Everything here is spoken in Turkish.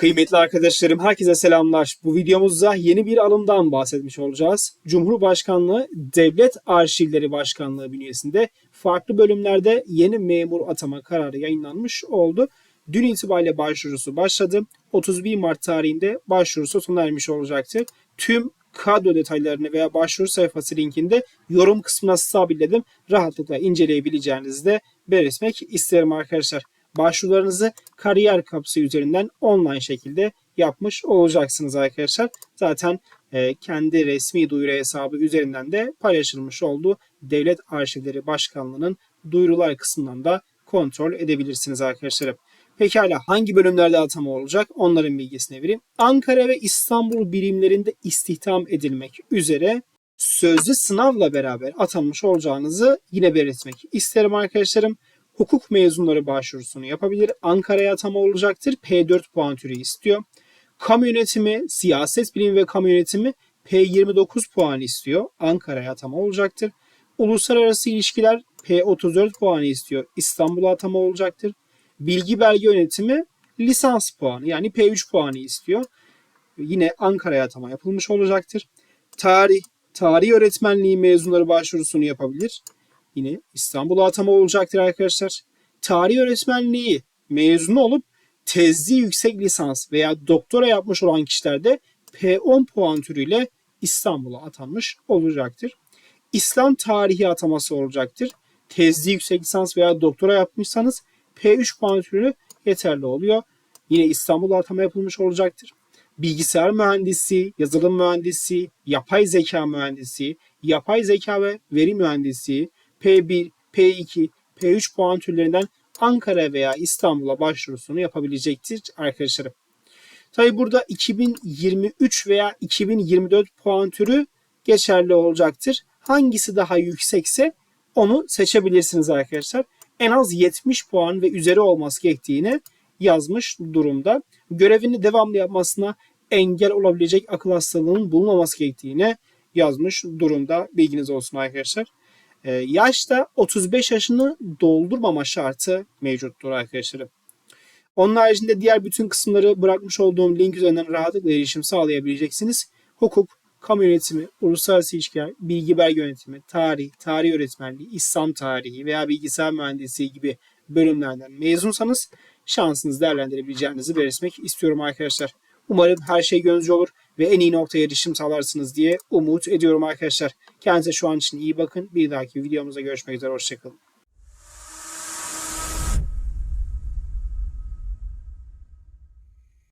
Kıymetli arkadaşlarım herkese selamlar. Bu videomuzda yeni bir alımdan bahsetmiş olacağız. Cumhurbaşkanlığı Devlet Arşivleri Başkanlığı bünyesinde farklı bölümlerde yeni memur atama kararı yayınlanmış oldu. Dün itibariyle başvurusu başladı. 31 Mart tarihinde başvurusu sona ermiş olacaktır. Tüm kadro detaylarını veya başvuru sayfası linkinde yorum kısmına sabitledim. Rahatlıkla inceleyebileceğinizi de belirtmek isterim arkadaşlar başvurularınızı kariyer kapısı üzerinden online şekilde yapmış olacaksınız arkadaşlar. Zaten e, kendi resmi duyuru hesabı üzerinden de paylaşılmış olduğu Devlet Arşivleri Başkanlığı'nın duyurular kısmından da kontrol edebilirsiniz arkadaşlarım. Pekala hangi bölümlerde atama olacak onların bilgisini vereyim. Ankara ve İstanbul birimlerinde istihdam edilmek üzere sözlü sınavla beraber atanmış olacağınızı yine belirtmek isterim arkadaşlarım hukuk mezunları başvurusunu yapabilir. Ankara'ya atama olacaktır. P4 puan türü istiyor. Kamu yönetimi, siyaset bilimi ve kamu yönetimi P29 puan istiyor. Ankara'ya atama olacaktır. Uluslararası ilişkiler P34 puanı istiyor. İstanbul'a atama olacaktır. Bilgi belge yönetimi lisans puanı yani P3 puanı istiyor. Yine Ankara'ya atama yapılmış olacaktır. Tarih, tarih öğretmenliği mezunları başvurusunu yapabilir. Yine İstanbul'a atama olacaktır arkadaşlar. Tarih öğretmenliği mezunu olup tezli yüksek lisans veya doktora yapmış olan kişiler de P10 puan türüyle İstanbul'a atanmış olacaktır. İslam tarihi ataması olacaktır. Tezli yüksek lisans veya doktora yapmışsanız P3 puan türü yeterli oluyor. Yine İstanbul'a atama yapılmış olacaktır. Bilgisayar mühendisi, yazılım mühendisi, yapay zeka mühendisi, yapay zeka ve veri mühendisi, P1, P2, P3 puan türlerinden Ankara veya İstanbul'a başvurusunu yapabilecektir arkadaşlarım. Tabi burada 2023 veya 2024 puan türü geçerli olacaktır. Hangisi daha yüksekse onu seçebilirsiniz arkadaşlar. En az 70 puan ve üzeri olması gerektiğini yazmış durumda. Görevini devamlı yapmasına engel olabilecek akıl hastalığının bulunmaması gerektiğini yazmış durumda. Bilginiz olsun arkadaşlar. Ee, yaşta 35 yaşını doldurmama şartı mevcuttur arkadaşlarım. Onun haricinde diğer bütün kısımları bırakmış olduğum link üzerinden rahatlıkla erişim sağlayabileceksiniz. Hukuk, kamu yönetimi, uluslararası ilişkiler, bilgi belge yönetimi, tarih, tarih öğretmenliği, İslam tarihi veya bilgisayar mühendisliği gibi bölümlerden mezunsanız şansınızı değerlendirebileceğinizi belirtmek istiyorum arkadaşlar. Umarım her şey gönlünüzce olur ve en iyi noktaya erişim sağlarsınız diye umut ediyorum arkadaşlar. Kendinize şu an için iyi bakın. Bir dahaki videomuzda görüşmek üzere. Hoşçakalın.